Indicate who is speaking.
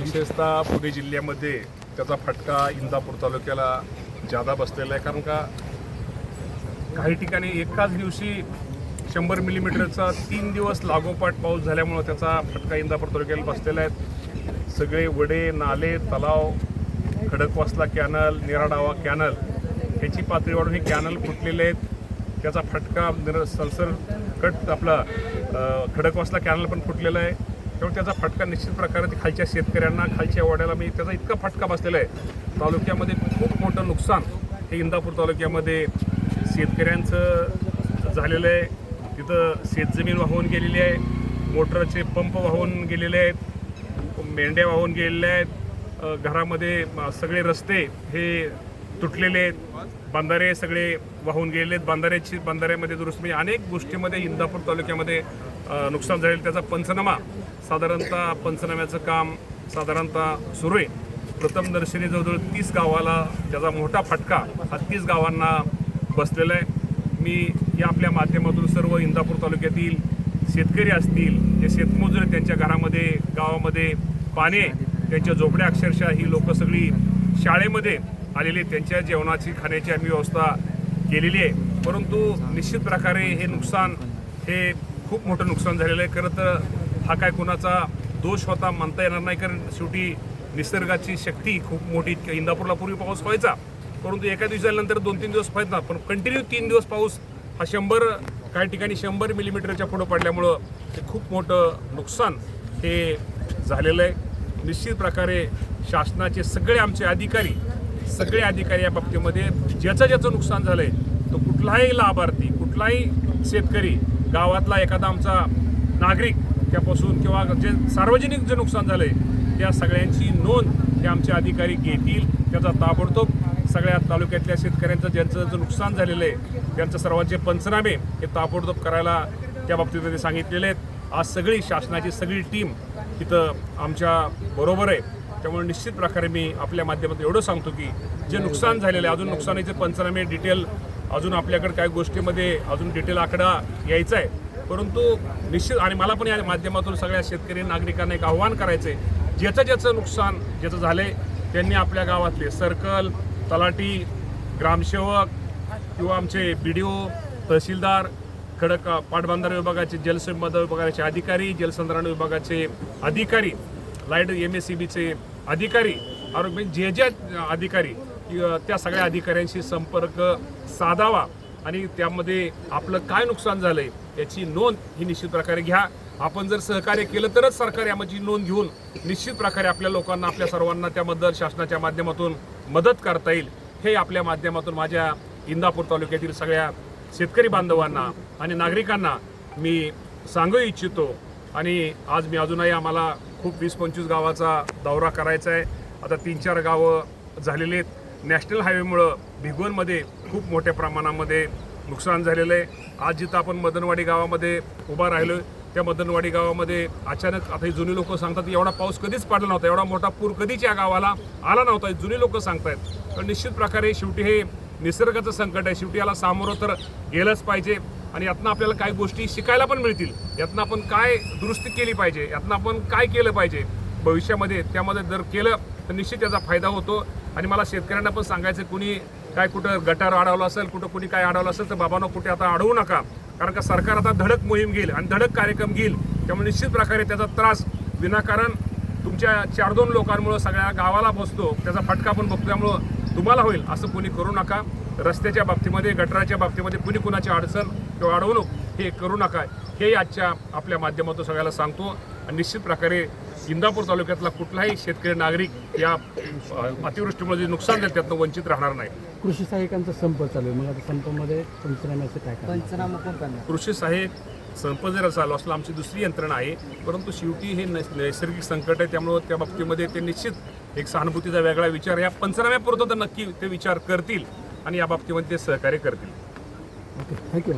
Speaker 1: विशेषतः पुणे जिल्ह्यामध्ये त्याचा फटका इंदापूर तालुक्याला जादा बसलेला आहे. कारण का काही ठिकाणी एकाच दिवशी शंभर मिलीमीटरचा तीन दिवस लागोपाठ पाऊस झाल्यामुळं त्याचा फटका इंदापूर तालुक्याला बसलेला आहे. सगळे वडे नाले तलाव खडकवासला कॅनल निराडावा कॅनल ह्याची पातळी वाढून हे कॅनल फुटलेले आहेत. त्याचा फटका निर सलसर कट आपला खडकवासला कॅनल पण फुटलेला आहे. त्यामुळे त्याचा फटका निश्चित प्रकारे खालच्या शेतकऱ्यांना खालच्या वाड्याला मी त्याचा इतका फटका बसलेला आहे. तालुक्यामध्ये खूप मोठं नुकसान हे इंदापूर तालुक्यामध्ये शेतकऱ्यांचं झालेलं आहे. तिथं शेतजमीन वाहून गेलेली आहे मोटरचे पंप वाहून गेलेले आहेत मेंढ्या वाहून गेलेल्या आहेत. घरामध्ये सगळे रस्ते हे तुटलेले आहेत. बंधारे सगळे वाहून गेलेले आहेत. बंधाऱ्याची बंधाऱ्यामध्ये दुरुस्त म्हणजे अनेक गोष्टीमध्ये इंदापूर तालुक्यामध्ये नुकसान झालेलं त्याचा पंचनामा साधारणतः पंचनाम्याचं काम साधारणतः सुरू आहे. प्रथमदर्शनी जवळजवळ तीस गावाला त्याचा मोठा फटका हा तीस गावांना बसलेला आहे. मी या आपल्या माध्यमातून सर्व इंदापूर तालुक्यातील शेतकरी असतील जे शेतमजूर त्यांच्या घरामध्ये गावामध्ये पाणी त्यांच्या झोपड्या अक्षरशः ही लोकं सगळी शाळेमध्ये आलेली त्यांच्या जेवणाची खाण्याची आम्ही व्यवस्था केलेली आहे. परंतु निश्चित प्रकारे हे नुकसान हे खूप मोठं नुकसान झालेलं आहे. खरं तर हा काय कुणाचा दोष होता मानता येणार नाही कारण शेवटी निसर्गाची शक्ती खूप मोठी इंदापूरला पूर्वी पाऊस व्हायचा. परंतु एका दिवसानंतर दोन तीन दिवस व्हायचा पण कंटिन्यू तीन दिवस पाऊस हा शंभर काही ठिकाणी शंभर मिलीमीटरच्या पुढं पडल्यामुळं हे खूप मोठं नुकसान हे झालेलं आहे. निश्चित प्रकारे शासनाचे सगळे आमचे अधिकारी सगळे अधिकारी या बाबतीमध्ये ज्याचं ज्याचं नुकसान झालं आहे तो कुठलाही लाभार्थी कुठलाही शेतकरी गावातला एखादा आमचा नागरिक त्यापासून किंवा जे सार्वजनिक जे नुकसान झालं आहे त्या सगळ्यांची नोंद हे आमचे अधिकारी घेतील. त्याचा ताबडतोब सगळ्या तालुक्यातल्या शेतकऱ्यांचं ज्यांचं जे नुकसान झालेलं आहे त्यांचं सर्वांचे पंचनामे हे ताबडतोब करायला त्या बाबतीत त्यांनी सांगितलेले आहेत. आज सगळी शासनाची सगळी टीम तिथं आमच्या बरोबर आहे. त्यामुळे निश्चित प्रकारे मी आपल्या माध्यमातून एवढं सांगतो की जे नुकसान झालेलं आहे अजून नुकसानीचे पंचनामे डिटेल अजून आपल्याकडे काही गोष्टीमध्ये अजून डिटेल आकडा यायचा आहे. परंतु निश्चित आणि मला पण या माध्यमातून सगळ्या शेतकरी नागरिकांना एक आव्हान करायचं आहे ज्याचं ज्याचं नुकसान ज्याचं झालंय त्यांनी आपल्या गावातले सर्कल तलाठी ग्रामसेवक किंवा आमचे बी डी ओ तहसीलदार खडक पाटबंधारे विभागाचे जलसंपदा विभागाचे अधिकारी जलसंधारण विभागाचे अधिकारी लाइट एम एस सी बीचे अधिकारी आरोग्य म्हणजे जे जे अधिकारी त्या सगळ्या अधिकाऱ्यांशी संपर्क साधावा आणि त्यामध्ये आपलं काय नुकसान झालंय याची नोंद ही निश्चित प्रकारे घ्या. आपण जर सहकार्य केलं तरच सरकार यामध्ये नोंद घेऊन निश्चित प्रकारे आपल्या लोकांना आपल्या सर्वांना त्याबद्दल शासनाच्या माध्यमातून मदत करता येईल. हे आपल्या माध्यमातून माझ्या इंदापूर तालुक्यातील सगळ्या शेतकरी बांधवांना आणि नागरिकांना मी सांगू इच्छितो आणि आज मी अजूनही आम्हाला खूप वीस पंचवीस गावाचा दौरा करायचा आहे. आता तीन चार गावं झालेले आहेत. नॅशनल हायवेमुळं भिगवणमध्ये खूप मोठ्या प्रमाणामध्ये नुकसान झालेलं आहे. आज जिथं आपण मदनवाडी गावामध्ये उभा राहिलो त्या मदनवाडी गावामध्ये अचानक आता ही जुनी लोक सांगतात एवढा पाऊस कधीच पडला नव्हता एवढा मोठा पूर कधीच या गावाला आला नव्हता जुने जुनी लोक सांगतायत. पण निश्चित प्रकारे शेवटी हे निसर्गाचं संकट आहे. शेवटी याला सामोरं तर गेलंच पाहिजे आणि यातनं आपल्याला काही गोष्टी शिकायला पण मिळतील. यातनं आपण काय दुरुस्ती केली पाहिजे? यातनं आपण काय केलं पाहिजे? भविष्यामध्ये त्यामध्ये जर केलं तर निश्चित त्याचा फायदा होतो. आणि मला शेतकऱ्यांना पण सांगायचं कुणी काय कुठं गटार अडवलं असेल कुठं कुणी काय अडवलं असेल तर बाबांना कुठे आता अडवू नका. कारण का सरकार आता धडक मोहीम घेईल आणि धडक कार्यक्रम घेईल. त्यामुळे निश्चित प्रकारे त्याचा त्रास विनाकारण तुमच्या चार दोन लोकांमुळं सगळ्या गावाला बसतो. त्याचा फटका पण बघतो त्यामुळं तुम्हाला होईल असं कुणी करू नका. रस्त्याच्या बाबतीमध्ये गटाराच्या बाबतीमध्ये कुणी कुणाची अडचण किंवा अडवणूक हे करू नका. हे आजच्या आपल्या माध्यमातून सगळ्याला सांगतो. आणि निश्चित प्रकारे इंदापूर तालुक्यातला कुठलाही शेतकरी नागरिक या अतिवृष्टीमुळे जे नुकसान झालं त्यातनं वंचित राहणार नाही.
Speaker 2: कृषी सहाय्यकांचा संप चालू आहे. मग आता संपामध्ये पंचनाम्याचं काय करणार?
Speaker 3: पंचनामा कोण करणार?
Speaker 1: कृषी सहाय्यक संप जर चालू असला आमची दुसरी यंत्रणा आहे. परंतु शेवटी हे नैस- नैसर्गिक संकट आहे. त्यामुळं त्या बाबतीमध्ये ते निश्चित एक सहानुभूतीचा वेगळा विचार या पंचनाम्यापुरतं तर नक्की ते विचार करतील आणि या बाबतीमध्ये ते सहकार्य करतील.
Speaker 2: Okay thank you